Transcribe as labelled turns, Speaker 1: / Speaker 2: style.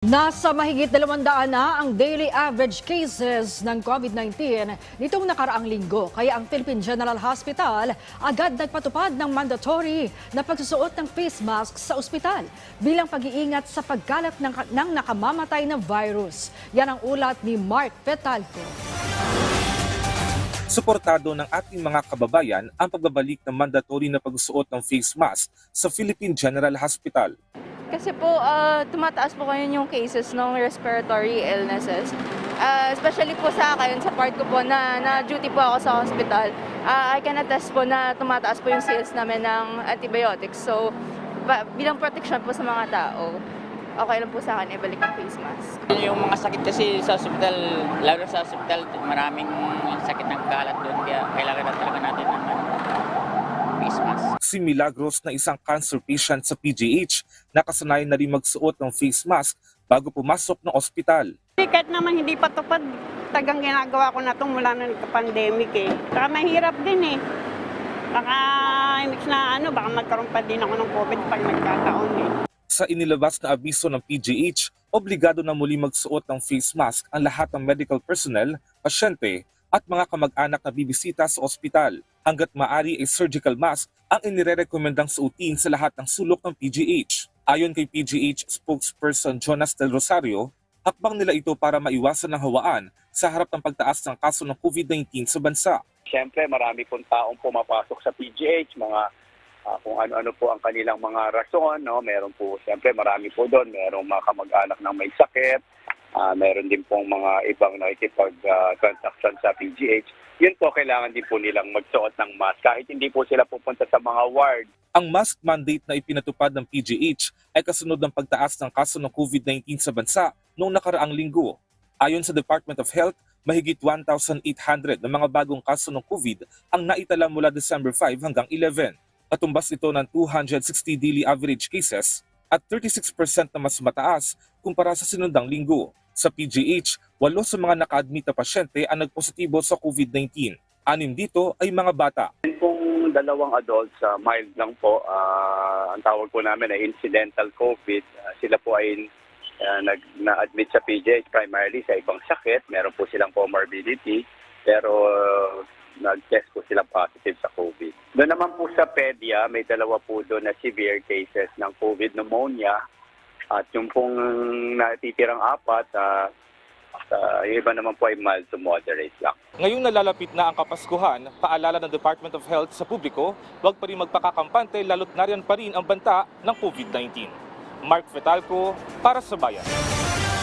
Speaker 1: Nasa mahigit 200 na ang daily average cases ng COVID-19 nitong nakaraang linggo. Kaya ang Philippine General Hospital agad nagpatupad ng mandatory na pagsusuot ng face mask sa ospital bilang pag-iingat sa pagkalat ng, ng nakamamatay na virus. Yan ang ulat ni Mark Petalco.
Speaker 2: Suportado ng ating mga kababayan ang pagbabalik ng mandatory na pagsuot ng face mask sa Philippine General Hospital.
Speaker 3: Kasi po, ah, tumataas po ngayon yung cases ng respiratory illnesses. Ah, especially po sa akin, sa part ko po na, na duty po ako sa hospital, ah, I can attest po na tumataas po yung sales namin ng antibiotics. So, ba- bilang protection po sa mga tao, okay lang po sa akin ibalik ang face mask.
Speaker 4: Yung mga sakit kasi sa hospital, lalo sa hospital, maraming sakit ng kalat doon. Kaya kailangan na talaga natin ng ano, face mask.
Speaker 2: Si Milagros na isang cancer patient sa PGH, nakasanayan na rin magsuot ng face mask bago pumasok ng ospital.
Speaker 5: Kahit naman hindi pa tupad, tagang ginagawa ko na ito mula nung nagka-pandemic eh. Saka mahirap din eh. Baka, imbis na ano, baka magkaroon pa din ako ng COVID pag nagkataon eh.
Speaker 2: Sa inilabas na abiso ng PGH, obligado na muli magsuot ng face mask ang lahat ng medical personnel, pasyente at mga kamag-anak na bibisita sa ospital. Hanggat maari ay surgical mask ang inirerekomendang suotin sa lahat ng sulok ng PGH. Ayon kay PGH spokesperson Jonas Del Rosario, hakbang nila ito para maiwasan ang hawaan sa harap ng pagtaas ng kaso ng COVID-19 sa bansa.
Speaker 6: Siyempre, marami pong taong pumapasok sa PGH, mga ah, kung ano-ano po ang kanilang mga rason, no? Meron po, siyempre, marami po doon. Merong mga kamag-anak ng may sakit, ah, meron din pong mga ibang nakikipag-transaction sa PGH. Yun po, kailangan din po nilang magsuot ng mask kahit hindi po sila pupunta sa mga ward.
Speaker 2: Ang mask mandate na ipinatupad ng PGH ay kasunod ng pagtaas ng kaso ng COVID-19 sa bansa noong nakaraang linggo. Ayon sa Department of Health, mahigit 1,800 na mga bagong kaso ng COVID ang naitala mula December 5 hanggang 11. Katumbas ito ng 260 daily average cases at 36% na mas mataas kumpara sa sinundang linggo. Sa PGH, walo sa mga naka-admit na pasyente ang nagpositibo sa COVID-19. Anim dito ay mga bata.
Speaker 6: Pong dalawang adults, ah, mild lang po. Ah, ang tawag po namin ay incidental COVID. Ah, sila po ay ah, nag, na-admit sa PGH primarily sa ibang sakit. Meron po silang comorbidity. Pero ah, nag-test po silang positive sa COVID. Doon naman po sa PEDIA, may dalawa po doon na severe cases ng COVID pneumonia. At yung pong natitirang apat, ah, yung iba naman po ay mild to moderate lang.
Speaker 2: Ngayong nalalapit na ang Kapaskuhan, paalala ng Department of Health sa publiko, huwag pa rin magpakakampante lalo't nariyan pa rin ang banta ng COVID-19. Mark Fetalco para sa Bayan.